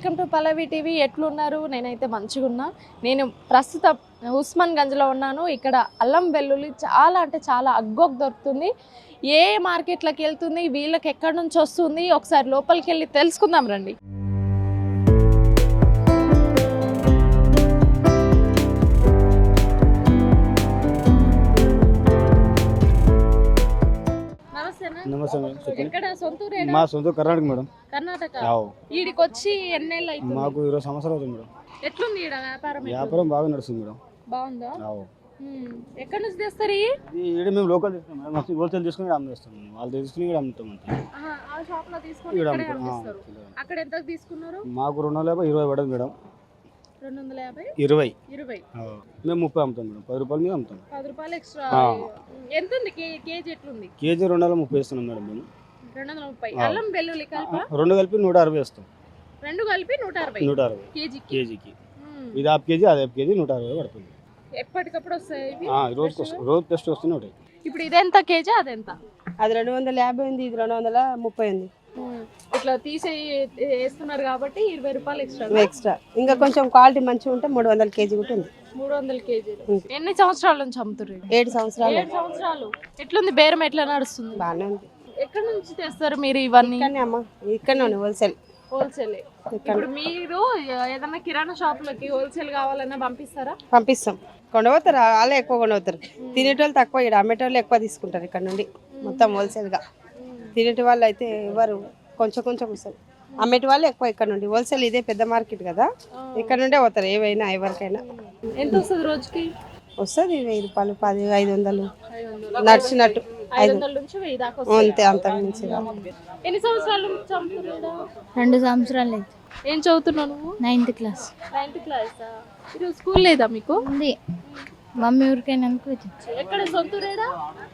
Welcome to Pallavi TV. ఎట్లున్నారు? నేనైతే మంచిగా ఉన్నా. నేను ప్రస్తుతం ఉస్మాన్ గంజ్లో ఉన్నాను. ఇక్కడ అల్లం వెల్లుల్లి చాలా అంటే చాలా అగ్గోక్ దొరుకుతుంది. ఏ మార్కెట్లకు వెళ్తుంది? వీళ్ళకి ఎక్కడి నుంచి వస్తుంది? ఒకసారి లోపలికి వెళ్ళి తెలుసుకుందాం రండి. నమస్తే మేడం మా సొంత కర్ణాటక మేడం. కర్ణాటక? ఈడికి వచ్చి ఎన్నేళ్ళు మాకు ఇరవై సంవత్సరాలు అవుతుంది మేడం. ఎట్లుంది ఈడ వ్యాపారం? వ్యాపారం బాగా నడుస్తుంది మేడం. బాగుందా. ఎక్కడి నుంచి తెస్తారు ఈడ మేము లోకల్ తీసుకున్నాం మేడం. హోల్సేల్ తీసుకుని అమ్మేస్తాం మేము. వాళ్ళు తీసుకుని ఇక్కడ అమ్ముతాం ఆ షాప్లో తీసుకొని. అక్కడ ఎంత తీసుకున్నారు? మాకు రెండు వందల యాభై ఇరవై పడదు మేడం. రెండు వందల యాభై? ఇరవై. ఇరవై. మేము ముప్పై అమ్ముతాం మేడం. పది రూపాయలు మీద అమ్ముతాం. పది రూపాయలు ఎక్స్ట్రా. ఆ. ఎంత ఉంది కే- కేజీ ఎట్లుంది? కేజీ రెండు వందల ముప్పై ఇస్తున్నాం మేడం మేము. రెండు వందల ముప్పై. ఆ. అల్లం వెల్లుల్లి కలిప? రెండు కలిపి నూట అరవై ఇస్తాం రెండు కలిపి నూట అరవై నూట అరవై కేజీకి? కేజీకి. మ్మ్. ఇది హాఫ్ కేజీ అది హాఫ్ కేజీ నూట అరవై పడుతుంది. ఎప్పటికప్పుడు వస్తాయి ఇవి? ఆ, రోజు వస్తు- రోజు టెస్ట్ వస్తూనే ఉంటాయి. ఇప్పుడు ఇదెంత? కేజీ అదెంత? అది రెండు వందల యాభై ఉంది ఇది రెండు వందల ముప్పై ఉంది. ఇట్లా తీసి వేస్తున్నారు కాబట్టి ఇరవై రూపాయలు ఎక్స్ట్రా ఎక్స్ట్రా ఇంకా కొంచెం క్వాలిటీ మంచిగా ఉంటే మూడు వందల కేజీ కూడా ఉంది. మూడు వందల కేజీలు. ఎన్ని సంవత్సరాల నుంచి అమ్ముతున్నారు ఏడు సంవత్సరాలు. ఏడు సంవత్సరాలు. ఎట్లుంది? బేరం ఎట్లా నడుస్తుంది? బాగానే ఉంది. ఎక్కడి నుంచి తెస్తారు మీరు ఇవన్నీ? అమ్మ. ఇక్కడనే హోల్సేల్ హోల్సేల్ ఇప్పుడు మీరు ఏదైనా కిరాణా షాపులకి హోల్సేల్ కావాలన్నా పంపిస్తారా? పంపిస్తాం. కొండపోతారు? వాళ్ళే ఎక్కువ కొండపోతారు. తినేటోళ్ళు తక్కువ ఇక్కడ అమ్మేటోళ్ళు ఎక్కువ తీసుకుంటారు ఇక్కడ నుండి. మొత్తం హోల్సేల్గా తినేటి వాళ్ళు అయితే ఎవరు కొంచెం కొంచెం వస్తారు అమ్మేటి వాళ్ళు ఎక్కువ ఇక్కడ నుండి. హోల్సేల్ ఇదే పెద్ద మార్కెట్ కదా. ఇక్కడ నుండే పోతారు ఏవైనా ఎవరికైనా. ఎంత వస్తుంది రోజుకి? వస్తుంది వెయ్యి రూపాయలు పది ఐదు వందలు. నడిచినట్టు. వస్తుంది. అంతే అంత మించి రాదు. ఎన్ని సంవత్సరాల రెండు సంవత్సరాలు లేదు ఏం చదువుతున్నావు నువ్వు? నైన్త్ క్లాస్ నైన్త్ క్లాస్ ఈరోజు స్కూల్ లేదా మీకు? ఉంది. మమ్మీ వచ్చాం ఎక్కడ సొంతూరేడా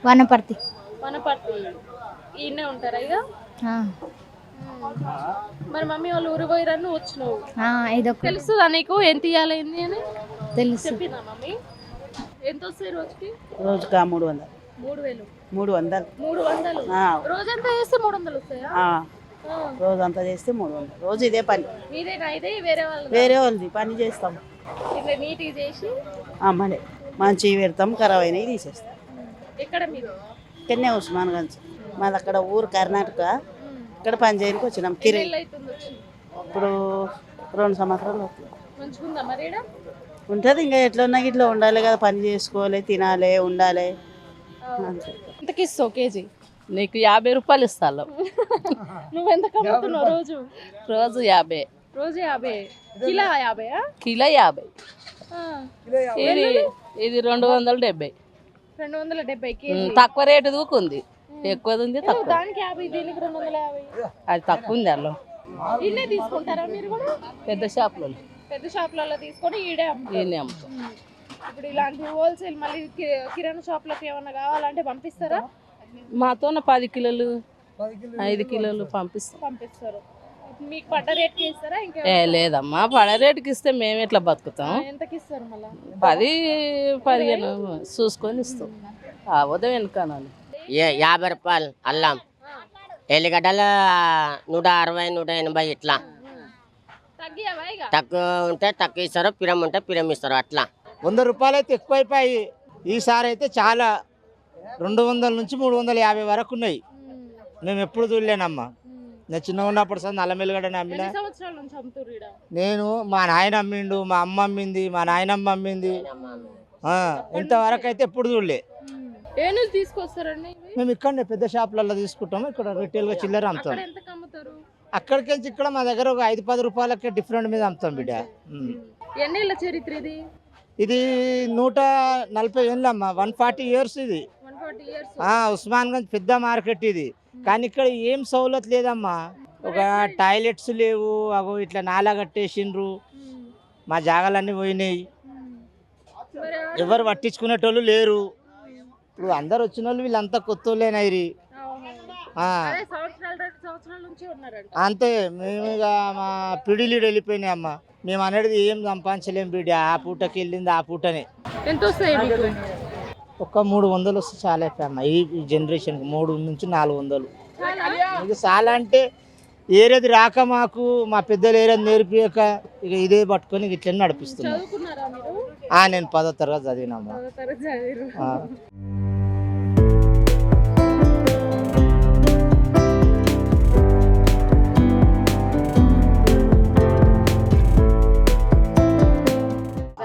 వనపర్తి. వనపర్తి. ఈయనే ఉంటారా ఇక? ఆ, మరి మమ్మీ వాళ్ళు ఊరు పోయిరని వచ్చినావు. ఆ, ఇదొక తెలుస్తుందా నీకు? ఎంత ఇవ్వాలైంది అని? తెలుసు. చెప్పినా మమ్మీ? ఎంత వస్తాయి రోజుకి? రోజుకా మూడు వందలు. మూడు వేలు. మూడు వందలు. మూడు వందలు. ఆ, రోజంతా వేస్తే మూడు వందలు వస్తాయా? ఆ, ఆ. రోజంతా చేస్తే మూడు వందలు. రోజు ఇదే పని. మీదేనా ఇదే వేరే వాళ్ళు వేరే వాళ్ళది పని చేస్తాం. ఇట్లా నీట్గా చేసి? అమ్మనే మంచి పెడతాం ఖరాబ్ అయినవి తీసేస్తాం. ఎక్కడ మీరు ఇక్కడనే ఉస్మాన్ గంజ్. మాది అక్కడ ఊరు కర్ణాటక. ఇక్కడ పని చేయడానికి వచ్చినాం. వచ్చి ఇప్పుడు రెండు సంవత్సరాలు అవుతుంది? ఉంటుంది ఇంకా ఎట్లున్నా ఇట్లా ఉండాలి కదా పని చేసుకోవాలి తినాలి ఉండాలి. ఎంతకి ఇస్తావు కేజీ? నీకు యాభై రూపాయలు ఇస్తాను. నువ్వు ఎంత కమ్ముతున్నావు రోజు? రోజు యాభై. రోజు యాభై. కిలో యాభై. కిలో యాభై. ఇది ఇది రెండు వందల డెబ్బై. రెండు వందల డెబ్బై తక్కువ రేటు దూకుంది. ఎక్కువది ఉంది తక్కువ. దానికి యాభై దీనికి రెండు వందల యాభై. అది తక్కువ ఉంది అల్లం ఇన్నే తీసుకుంటారా మీరు కూడా? పెద్ద షాపులో పెద్ద షాపులలో తీసుకొని ఈడే ఈయనే అమ్ముతాం ఇప్పుడు ఇలాంటి హోల్సేల్ మళ్ళీ కి- కిరాణా షాపులకు ఏమైనా కావాలంటే పంపిస్తారా? మాతోన పది కిలోలు ఐదు కిలోలు పంపిస్తాం. పంపిస్తారు. ఇప్పుడు మీకు పడ్డ రేట్కి ఇస్తారా ఇంకా? ఏ లేదమ్మా పడ రేటుకి ఇస్తే మేము ఎట్లా బతుకుతాం. ఎంతకి ఇస్తారు మళ్ళీ? పది పదిహేను చూసుకొని ఇస్తాం. ఆ ఉదయం వెనుకనాలి యాభై రూపాయలు అల్లం. ఎల్లిగడ్డలు నూట అరవై నూట ఎనభై ఇట్లా. తక్కువ ఉంటే తక్కువ ఇస్తారు పిరం ఉంటే పిరం ఇస్తారు అట్లా. వంద రూపాయలు అయితే ఎక్కువైపోయి ఈసారి అయితే చాలా రెండు వందల నుంచి మూడు వందల యాభై వరకు ఉన్నాయి. మేము ఎప్పుడు చూడలేనమ్మా. నేను చిన్నగా ఉన్నప్పుడు సార్ నల్లమెల్లిగడ్డని అమ్మిన. నేను మా నాయన అమ్మిండు మా అమ్మ అమ్మింది మా నాయనమ్మ అమ్మింది. ఆ, ఇంతవరకు అయితే ఎప్పుడు చూడలే. ఏ నుంచి తీసుకొస్తారండి ఇవి? మేము ఇక్కడనే పెద్ద షాపులలో తీసుకుంటాము. ఇక్కడ రిటైల్గా చిల్లర అమ్ముతాం. ఎంత అమ్ముతారు అక్కడికి నుంచి ఇక్కడ మా దగ్గర ఒక ఐదు పది రూపాయలకి డిఫరెంట్ మీద అమ్ముతాం బిడ్డ. ఉమ్. ఎన్నేళ్ళ చరిత్ర ఇది? ఇది నూట నలభై ఏళ్ళమ్మా వన్ ఫార్టీ ఇయర్స్ ఇది. One forty years. ఆ, ఉస్మాన్ గంజ్ పెద్ద మార్కెట్ ఇది. కానీ ఇక్కడ ఏం సౌలత్ లేదమ్మా. ఒక టాయిలెట్స్ లేవు అగో ఇట్లా నాలా కట్టేసిండ్రు. మా జాగాలన్నీ పోయినాయి. మరి ఎవరు పట్టించుకునేటోళ్ళు లేరు. ఇప్పుడు అందరు వచ్చిన వాళ్ళు వీళ్ళంతా కొత్త వాళ్ళేనాయిరి ఆ, అదే సంవత్సరాలు రెండు సంవత్సరాల నుంచి ఉన్నారంట. అంతే మేము ఇక మా పిడిలీడు వెళ్ళిపోయినాయి అమ్మ. మేము అనేది ఏం సంపాదించలేం బిడ్డ ఆ పూటకి వెళ్ళింది ఆ పూటనే. ఎంత వస్తాయి ఒక మూడు వందలు వస్తే చాలా అమ్మ. ఈ జనరేషన్కి మూడు నుంచి నాలుగు వందలు. మీకు చాలా అంటే ఏరేది రాక మాకు మా పెద్దలు ఏరేది నేర్పియక ఇక ఇదే పట్టుకొని ఇట్లా నడిపిస్తున్నాం చదువుకున్నారా మీరు? ఆ, నేను పదో తరగతి చదివినాము.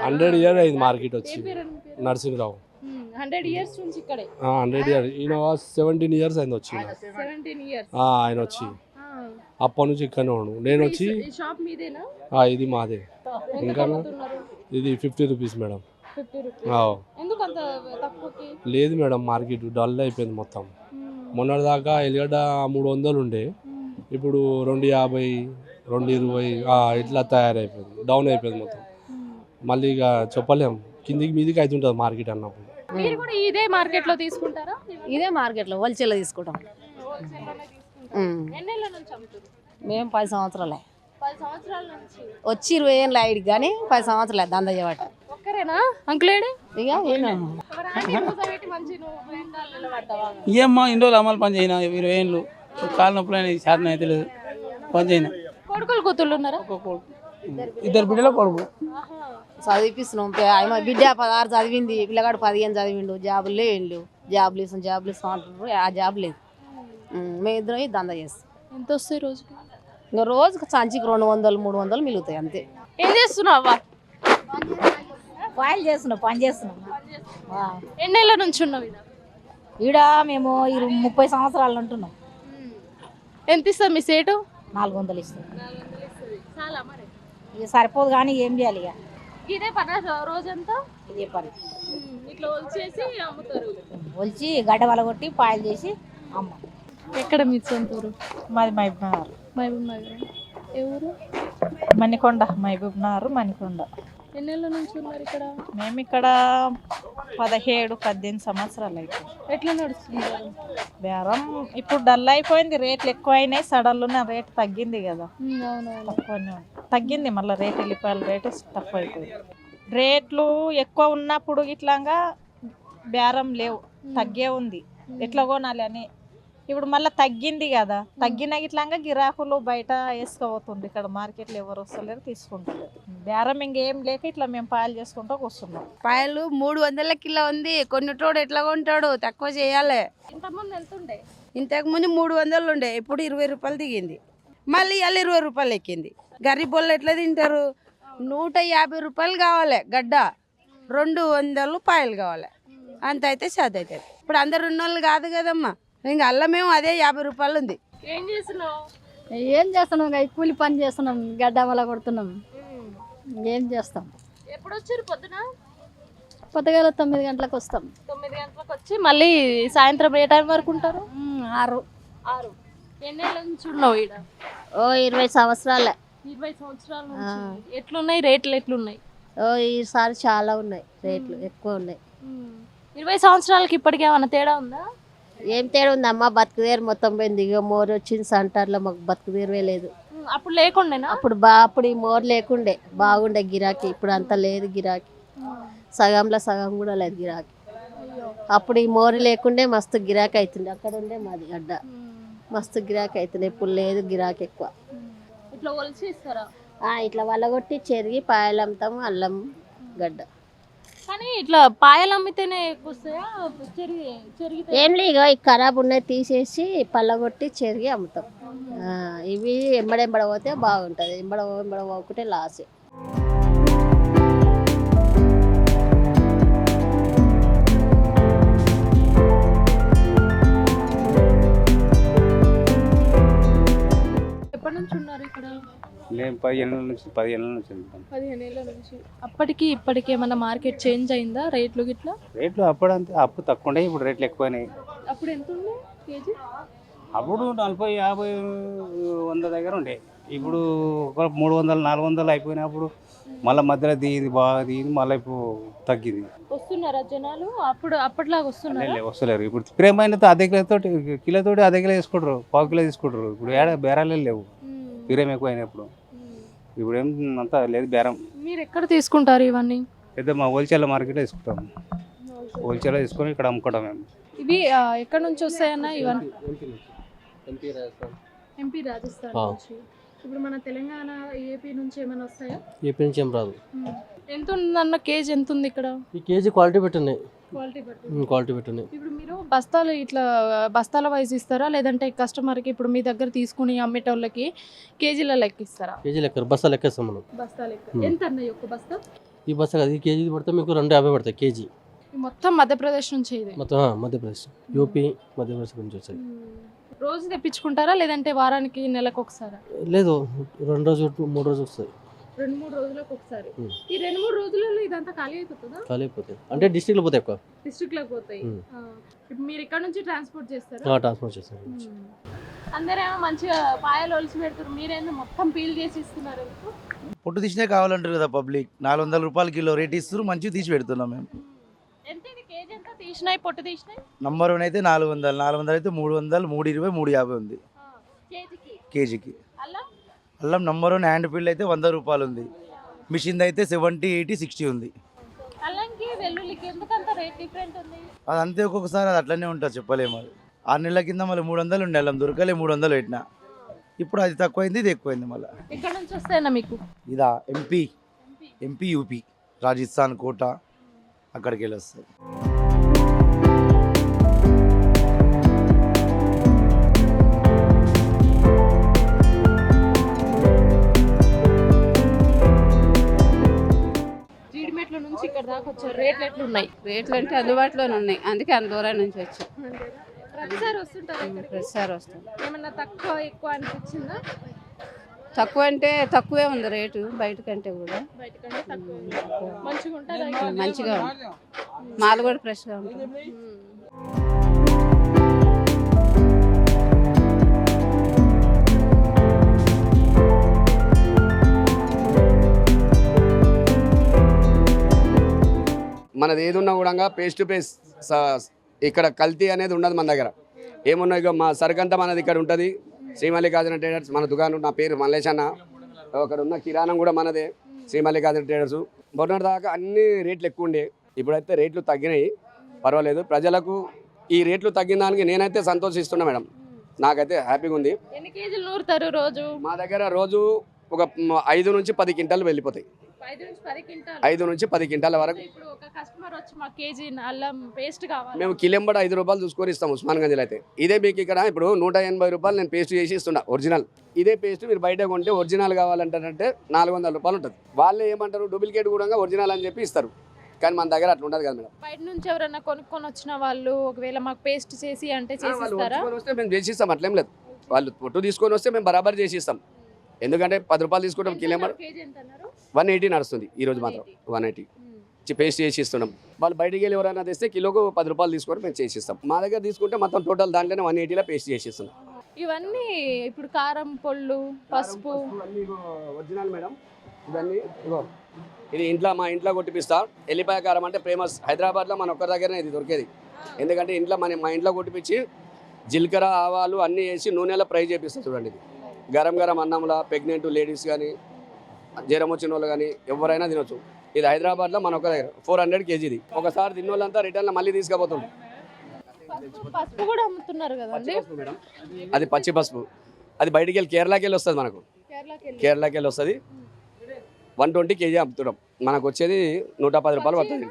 హండ్రెడ్ ఇయర్ అయింది మార్కెట్ వచ్చి? నరసింహరావు. మ్మ్. హండ్రెడ్ ఇయర్స్ నుంచి ఇక్కడే. Hundred year. ఈయన సెవెంటీన్ ఇయర్స్ అయింది వచ్చి. ఆయన వచ్చి. అప్పటి నుంచి ఇక్కడనే ఉన్నాడు నేను వచ్చి ఈ షాప్ మీదేనా? ఆ, ఇది మాదే. ఇంకా ఇది fifty rupees madam. Fifty rupees? ఆ, ఎందుకు అంత తక్కువకి? లేదు మేడం మార్కెట్ డల్ అయిపోయింది మొత్తం. మొన్నటి దాకా ఎల్లిగడ్డ మూడు వందలు ఉండే. ఇప్పుడు రెండు యాభై రెండు ఇరవై ఆ, ఇట్లా తయారైపోయింది డౌన్ అయిపోయింది మొత్తం. మళ్ళీ ఇక చెప్పలేం కిందికి మీదికి అవుతుంటుంది మార్కెట్ అన్నప్పుడు. మీరు కూడా ఇదే మార్కెట్లో తీసుకుంటారా? ఇదే మార్కెట్లో హోల్సేల్ తీసుకుంటాం. హోల్సేల్లోనే తీసుకుంటారా? ఉమ్. ఎన్నేళ్ళ నుంచి అమ్ముతారు మేము పది సంవత్సరాలే. వచ్చి ఇరవై ఏళ్ళు ఐడికి కానీ పది సంవత్సరాలే దంద చేయబట్టి ఒక్కరేనా? అంకులేడి ఇక ఏమ్మా ఇన్ని రోజులు అమలు పని చేయనా? ఇరవై ఏళ్ళు. కాళ్ళ నొప్పులు అనేది శాతం అయితే లేదు. పని చేయనా? కొడుకులు కూతుళ్ళు ఉన్నారా? ఇద్దరు బిడ్డల కొడుకు. చదివిపిస్తున్నాం ఆమె బిడ్డ పదహారు చదివింది పిల్లగాడు పదిహేను చదివిండు. జాబులు లేవు జాబులు ఇస్తాం జాబులు ఇస్తాం అంటున్నారు. ఆ జాబ్ లేదు. మేము ఇద్దరం ఈ దంద చేస్తాం. ఎంత వస్తాయి రోజుకి? ఇంకా రోజుకి సంచికి రెండు వందలు మూడు వందలు మిగులుతాయి అంతే. ఏం చేస్తున్నావు అవ్వ? పాయలు చేస్తున్నాం పని చేస్తున్నాం. ఎన్నేళ్ళ నుంచి ఉన్నావు ఈడ? ఈడ మేము ఇరు- ముప్పై సంవత్సరాలు ఉంటున్నాం. ఎంత ఇస్తుంది మీ సేటు? నాలుగు వందలు ఇస్తాం. చాలా మరి. ఇక సరిపోదు కానీ ఏం చేయాలి ఇక? ఇదే పని రోజంతా ఇదే పని. ఇట్లా వచ్చేసి అమ్ముతారు. ఒలిచి గడ్డ వలగొట్టి పాయలు చేసి అమ్మ. ఎక్కడ మీ సొంత ఊరు? మాది మహబూబ్ నగర్ మహబూబ్ నగర్ ఊరు? మణికొండ మహబూబ్ నగర్ మణికొండ. ఎన్నేళ్ళ నుంచి ఉన్నారు ఇక్కడ? మేము ఇక్కడ పదిహేడు పద్దెనిమిది సంవత్సరాలు అయిపోయింది. ఎట్లా నడుస్తున్నారు? బేరం ఇప్పుడు డల్ అయిపోయింది రేట్లు ఎక్కువ అయినాయి సడన్లోనే రేట్ తగ్గింది కదా. తక్కువనే. తగ్గింది మళ్ళీ రేట్ వెళ్ళిపోయాల రేటు తక్కువ అయిపోయింది రేట్లు ఎక్కువ ఉన్నప్పుడు ఇట్లాగా బేరం లేవు తగ్గే ఉంది. ఎట్లా కొనాలి అని ఇప్పుడు మళ్ళీ తగ్గింది కదా. తగ్గిన ఇట్లాగా గిరాకులు బయట వేసుకోబోతుంది ఇక్కడ మార్కెట్లో ఎవరు వస్తలేరు తీసుకుంటారు బేరం ఇంకేం లేక ఇట్లా మేము పాయలు చేసుకుంటూ కూర్చున్నాం. పాయలు మూడు వందల కిలో ఉంది. కొన్నిటోడు ఎట్లా కొంటాడు? తక్కువ చేయాలి. ఇంతకుముందు వెళ్తుండే ఇంతకు ముందు మూడు వందలు ఉండే. ఇప్పుడు ఇరవై రూపాయలు దిగింది. మళ్ళీ ఇవాళ ఇరవై రూపాయలు ఎక్కింది. గరీబ్ వాళ్ళు ఎట్లా తింటారు? నూట యాభై రూపాయలు కావాలి గడ్డ. రెండు వందలు పాయలు కావాలి. అంత అయితే చదువు అవుతుంది ఇప్పుడు అందరు ఉన్నోళ్ళు కాదు కదమ్మా. ఇంకా అల్లమేమో అదే యాభై రూపాయలు ఉంది. ఏం చేస్తున్నావు? ఏం చేస్తున్నాం ఇక కూలి పని చేస్తున్నాం గడ్డ వల కొడుతున్నాం. ఏం చేస్తాం? ఎప్పుడు వచ్చారు పొద్దున? పొద్దుగాల తొమ్మిది గంటలకు వస్తాం. తొమ్మిది గంటలకు వచ్చి మళ్ళీ సాయంత్రం ఏ టైం వరకు ఉంటారు? ఆరు. ఆరు. ఎన్నేళ్ళ నుంచి ఉన్నావు ఓ ఇరవై సంవత్సరాలే. ఇరవై సంవత్సరాల నుంచి ఎట్లున్నాయి రేట్లు ఎట్లున్నాయి? ఓ ఈసారి చాలా ఉన్నాయి రేట్లు ఎక్కువ ఉన్నాయి. ఇరవై సంవత్సరాలకి ఇప్పటికి ఏమైనా తేడా ఉందా? ఏం తేడా ఉంది? అమ్మ బతుకుదేరు మొత్తం పోయింది. ఇక మోరు వచ్చింది సెంటర్లో మాకు బతుకుదేరువే లేదు. అప్పుడు లేకుండేనా? అప్పుడు బా అప్పుడు ఈ మోరు లేకుండే. బాగుండే గిరాకీ. ఇప్పుడు అంత లేదు గిరాకీ. సగంలో సగం కూడా లేదు గిరాకీ. అప్పుడు ఈ మోరు లేకుండే మస్తు గిరాకీ అవుతుండే అక్కడ ఉండే మాది గడ్డ మస్తు గిరాకీ అవుతుండే ఇప్పుడు లేదు గిరాకీ ఎక్కువ. ఇట్లా ఇట్లా వలగొట్టి చెరిగి పాయలు అమ్ముతాము అల్లం గడ్డ. కానీ ఇట్లా పాయలు అమ్మితేనే ఎక్కువ వస్తాయా? చెరిగి ఏం లేక ఈ ఖరాబ్ ఉన్నాయి తీసేసి పల్లగొట్టి చెరిగి అమ్ముతాం. ఆ, ఇవి ఎంబడెంబడ పోతే బాగుంటుంది. ఎంబడ ఎంబడ పోకుంటే లాసే. మేము పదిహేను నుంచి పదిహేను నుంచి పదిహేను ఏళ్ళ నుంచి. అప్పటికి ఇప్పటికి ఏమన్నా మార్కెట్ చేంజ్ అయిందా రేట్లు గిట్లా? రేట్లు అప్పుడంతే అప్పు తక్కువ ఉండే ఇప్పుడు రేట్లు ఎక్కువైనాయి. అప్పుడు ఎంత ఉంది కేజీ? అప్పుడు నలభై యాభై వంద దగ్గర ఉండే. ఇప్పుడు ఒక మూడు వందలు నాలుగు వందలు అయిపోయినప్పుడు మళ్ళీ మధ్యలో దిగింది బాగా దిగింది మళ్ళీ ఇప్పుడు తగ్గింది. వస్తున్నారా జనాలు? అప్పుడు అప్పట్లాగా వస్తున్నారా? వస్తలేరు. ఇప్పుడు ప్రేమైనతో అర్ధ కిలోతో కిలోతోటి అర్ధ కిలో తీసుకుంటారు పావు కిలో తీసుకుంటారు. ఇప్పుడు ఏడ బేరాలే లేవు. ప్రేమ ఎక్కువ అయినప్పుడు ఉమ్. ఇప్పుడు ఏం అంతా లేదు బేరం. మీరు ఎక్కడ తీసుకుంటారు ఇవన్నీ? పెద్ద మా హోల్సేల్ మార్కెట్లో తీసుకుంటాం. హోల్సేల్లో తీసుకొని ఇక్కడ అమ్ముకుంటాం మేము. ఇవి ఎక్కడ నుంచి వస్తాయన్న ఇవన్నీ? ఎంపీ రాజస్థాన్. ఆ. నుంచి. ఇప్పుడు మన తెలంగాణ ఏపీ నుంచి ఏమైనా వస్తాయా? ఏపీ నుంచి ఏం రాదు. ఎంత ఉందన్న కేజీ ఎంత ఉంది ఇక్కడ? ఈ కేజీ క్వాలిటీ పెట్టున్నాయి క్వాలిటీ బట్టి ఉమ్, క్వాలిటీ పెట్టున్నాయి ఇప్పుడు మీరు బస్తాలు ఇట్లా బస్తాల వైజ్ ఇస్తారా? లేదంటే కస్టమర్కి ఇప్పుడు మీ దగ్గర తీసుకుని అమ్మేటోళ్ళకి కేజీల లెక్క ఇస్తారా? కేజీ లెక్క బస్తా లెక్కేస్తాం మనం. బస్తా లెక్క. ఎంత అన్నాయి ఒక బస్తా? ఈ బస్తా కాదు ఈ కేజీ పడితే మీకు రెండు యాభై పడతాయి కేజీ. మొత్తం మధ్యప్రదేశ్ నుంచి ఇది? మొత్తం మధ్యప్రదేశ్. యూపీ మధ్యప్రదేశ్ నుంచి వచ్చాయి రోజు తెప్పించుకుంటారా? లేదంటే వారానికి నెలకు ఒకసారి? లేదు రెండు రోజులు మూడు రోజులు వస్తాయి. రెండు మూడు రోజులకు ఒకసారి. ఈ రెండు మూడు రోజులలో ఇదంతా ఖాళీ అయిపోతుందా? ఖాళీ అయిపోతాయి అంటే డిస్టిక్లో పోతాయి ఎక్కువ. డిస్ట్రిక్ట్లోకి పోతాయి మీరు ఇక్కడ నుంచి ట్రాన్స్పోర్ట్ చేస్తారా? ట్రాన్స్పోర్ట్ చేస్తాం. Hmm. అందరేమో మంచిగా పాయలు ఒలిసి పెడతారు మీరేందో మొత్తం పీల్ చేసి ఇస్తున్నారు? పొట్టు తీసినే కావాలంటారు కదా పబ్లిక్. నాలుగు వందల రూపాయల కిలో రేట్ ఇస్తారు మంచిగా తీసి పెడుతున్నాం మేము. తీసినాయి? పొట్టు తీసినాయి? నంబర్ వన్ అయితే నాలుగు వందలు. నాలుగు వందలు అయితే మూడు వందలు. మూడు ఇరవై మూడు యాభై ఉంది. కేజీకి? కేజీకి. అల్లం నంబర్ వన్ హ్యాండ్ ఫీల్డ్ అయితే వంద రూపాయలు ఉంది. మిషన్ అయితే సెవెంటీ ఎయిటీ సిక్స్టీ ఉంది. అది అంతే ఒక్కొక్కసారి అది అట్లనే ఉంటుంది చెప్పలేము అది ఆరు నెలల కింద మళ్ళీ మూడు వందలు ఉండే అల్లం దొరకలే మూడు వందలు పెట్టిన. ఇప్పుడు అది తక్కువైంది ఇది ఎక్కువైంది మళ్ళీ. ఇక్కడ నుంచి వస్తాయన్నా మీకు? ఇదా MP MP UP Rajasthan Kota అక్కడికి వెళ్ళి వస్తుంది ఇక్కడ దాకా వచ్చారు రేట్లు ఎట్లా ఉన్నాయి రేట్లు అంటే అందుబాటులోనే ఉన్నాయి. అందుకే అంత దూరం నుంచి వచ్చాం. ప్రతిసారి వస్తుంటారు? ప్రతిసారి వస్తాం. ఏమన్నా తక్కువ ఎక్కువ అనిపించిందా? తక్కువ అంటే తక్కువే ఉంది రేటు బయట కంటే కూడా. మంచిగా మాలు కూడా ఫ్రెష్గా ఉంటుంది. మనది ఏది ఉన్నా కూడా పేస్ టు పేస్ ఇక్కడ కల్తీ అనేది ఉండదు మన దగ్గర. ఏమున్నా ఇక మా సరుకంతా మనది ఇక్కడ ఉంటుంది. శ్రీమల్లికార్జున ట్రేడర్స్ మన దుకాణం నా పేరు మల్లేష్ అన్న. అక్కడ ఉన్న కిరాణం కూడా మనదే శ్రీమల్లికార్జున ట్రేడర్స్. మొన్నటి దాకా అన్ని రేట్లు ఎక్కువ ఉండే. ఇప్పుడైతే రేట్లు తగ్గినాయి. పర్వాలేదు. ప్రజలకు ఈ రేట్లు తగ్గిన దానికి నేనైతే సంతోషిస్తున్నా మేడం. నాకైతే హ్యాపీగా ఉంది. ఎన్ని కేజీలు నూరుతారు రోజు? మా దగ్గర రోజు ఒక ఐదు నుంచి పది క్వింటాలు వెళ్ళిపోతాయి. ఐదు నుంచి పది క్వింటాలు. వరకు. ఇప్పుడు ఒక కస్టమర్ వచ్చి మా కేజీ అల్లం పేస్ట్ కావాలి. మేము కిలెంబడ ఐదు రూపాయలు చూసుకొని ఇస్తాం ఉస్మాన్ గంజ్లో అయితే. ఇదే మీకు ఇక్కడ ఇప్పుడు నూట ఎనభై రూపాయలు నేను పేస్ట్ చేసి ఇస్తున్నా ఒరిజినల్. ఇదే పేస్ట్ మీరు బయట కొంటే ఒరిజినల్ కావాలంటారంటే నాలుగు వందల రూపాయలు ఉంటుంది. వాళ్ళే ఏమంటారు? డూప్లికేట్ కూడా ఒరిజినల్ అని చెప్పి ఇస్తారు. కానీ మన దగ్గర అట్లా ఉండదు కదా మేడం. బయట నుంచి ఎవరైనా కొనుక్కొని వచ్చిన వాళ్ళు ఒకవేళ మాకు పేస్ట్ చేసి అంటే వస్తే మేము చేసి ఇస్తాం అట్లేం లేదు. వాళ్ళు పొట్టు తీసుకొని వస్తే మేము బరాబర్ చేసి ఇస్తాం. ఎందుకంటే పది రూపాయలు తీసుకుంటాం కిలోమీటర్ వన్ ఎయిటీ నడుస్తుంది ఈ రోజు మాత్రం. One eighty. పేస్ట్ చేసి ఇస్తున్నాం. వాళ్ళు బయటికి వెళ్ళి ఎవరైనా తెస్తే కిలోకు పది రూపాయలు తీసుకొని మేము చేసి ఇస్తాం. మా దగ్గర తీసుకుంటే మొత్తం టోటల్ దాంట్లోనే వన్ ఎయిటీలో పేస్ట్ చేసి ఇస్తున్నాం. ఇవన్నీ ఇప్పుడు కారం పొళ్ళు పసుపు. Original madam. ఇవన్నీ ఇది ఇంట్లో మా ఇంట్లో కొట్టిపిస్తా. ఎల్లిపాయ కారం అంటే ఫేమస్. హైదరాబాద్లో మన ఒక్కరి దగ్గరనే ఇది దొరికేది. ఎందుకంటే ఇంట్లో మన మా ఇంట్లో కొట్టిపించి జీలకర్ర ఆవాలు అన్నీ వేసి నూనెలో ఫ్రై చేపిస్తాం చూడండి ఇది. గరం గరం అన్నంలో ప్రెగ్నెంట్ లేడీస్ కానీ జ్వరం వచ్చిన వాళ్ళు కానీ ఎవరైనా తినొచ్చు. ఇది హైదరాబాద్లో మన ఒక్క దగ్గర ఫోర్ హండ్రెడ్ కేజీది ఒకసారి తిన్న వాళ్ళంతా రిటర్న్లో మళ్ళీ తీసుకుపోతుంది పసుపు కూడా అమ్ముతున్నారు కదండి? పసుపు మేడం. అది పచ్చి పసుపు. అది బయటికి వెళ్ళి కేరళకి వెళ్ళి వస్తుంది మనకు. కేరళకి వెళ్ళి. వస్తుంది. వన్ ట్వంటీ కేజీ అమ్ముతున్నాం. మనకు వచ్చేది నూట పది రూపాయలు పడుతుంది.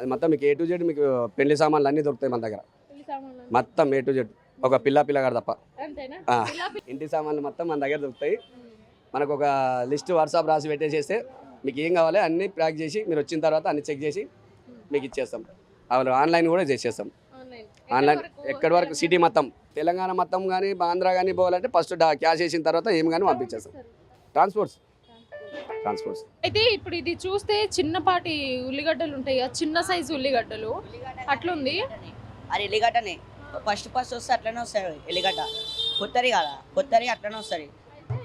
అది మొత్తం మీకు ఏ టు జెడ్ మీకు పెళ్ళి సామాన్లు అన్నీ దొరుకుతాయి మన దగ్గర. మొత్తం ఏ టు జెడ్ ఒక పిల్ల పిల్లగాడు తప్ప. ఇంటి సామాన్లు మొత్తం మన దగ్గర దొరుకుతాయి. మనకు ఒక లిస్ట్ వాట్సాప్ రాసి పెట్టేసేస్తే మీకు ఏం కావాలి అన్నీ ప్యాక్ చేసి మీరు వచ్చిన తర్వాత అన్ని చెక్ చేసి మీకు ఇచ్చేస్తాం. అవును ఆన్లైన్ కూడా చేసేస్తాం. ఆన్లైన్. ఆన్లైన్ ఎక్కడి వరకు? సిటీ మొత్తం. తెలంగాణ మొత్తం కానీ ఆంధ్ర కానీ పోవాలంటే ఫస్ట్ క్యాష్ వేసిన తర్వాత ఏం కానీ పంపించేస్తాం. ట్రాన్స్పోర్ట్స్. ట్రాన్స్పోర్ట్స్. అయితే ఇప్పుడు ఇది చూస్తే చిన్నపాటి ఉల్లిగడ్డలు ఉంటాయి కదా చిన్న సైజు ఉల్లిగడ్డలు. అట్లుంది? అది ఎల్లిగడ్డనే ఫస్ట్ ఫస్ట్ వస్తే అట్లనే వస్తుంది ఎల్లిగడ్డ కొత్తరి కదా కొత్తరి అట్లనే వస్తుంది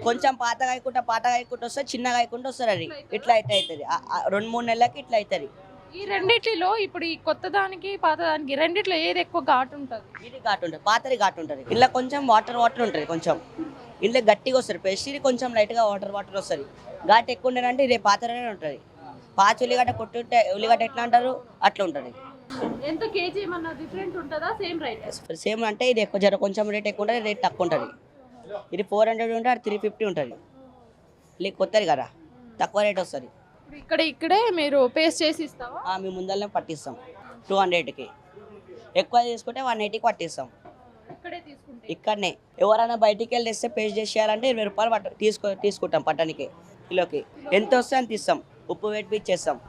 కొంచెం పాతగా అయ్యకుండా పాతగా అయ్యకుండా వస్తే చిన్నగా అయ్యకుండా వస్తుంది అది. ఇట్లా అయితే అవుతుంది రెండు మూడు నెలలకి ఇట్లా అవుతుంది ఈ రెండిట్లో ఇప్పుడు ఈ కొత్త దానికి పాత దానికి రెండిట్లో ఏది ఎక్కువ ఘాటు ఉంటుంది? ఇది ఘాటు ఉంటుంది. పాతది ఘాటు ఉంటుంది. ఇలా కొంచెం వాటర్ వాటర్ ఉంటుంది కొంచెం. ఇంట్లో గట్టిగా వస్తుంది. పేస్ట్ ఇది కొంచెం లైట్గా వాటర్ వాటర్ వస్తుంది. ఘాటు ఎక్కువ ఉండేనంటే ఇది పాతనే ఉంటుంది. పాత ఉల్లిగడ్డ కొట్టుంటే ఉల్లిగడ్డ ఎట్లా అంటారు? అట్లా ఉంటుంది. ఎంత కేజీ ఏమన్నా డిఫరెంట్ ఉంటుందా? Same right? సేమ్ అంటే ఇది ఎక్కువ జర కొంచెం రేట్ ఎక్కువ ఉంటుంది రేట్ తక్కువ ఉంటుంది. ఇది ఫోర్ హండ్రెడ్ ఉంటే అది త్రీ ఫిఫ్టీ ఉంటుంది. లేక కొత్తది కదా. తక్కువ రేట్ వస్తుంది. ఇక్కడ ఇక్కడే మీరు పేస్ట్ చేసి ఇస్తావా? ఆ, మేము ముందరనే పట్టిస్తాం. టూ హండ్రెడ్కి. ఎక్కువ తీసుకుంటే వన్ ఎయిటీకి పట్టిస్తాం. ఇక్కడే తీసుకుంటే. ఇక్కడనే. ఎవరైనా బయటికి వెళ్ళి తెస్తే పేస్ట్ చేసేయాలంటే ఇరవై రూపాయలు పట్ట తీసుకో తీసుకుంటాం పట్టణానికి కిలోకి. ఎంత వస్తే అంత ఇస్తాం. ఉప్పు వేట్ ఇచ్చేస్తాం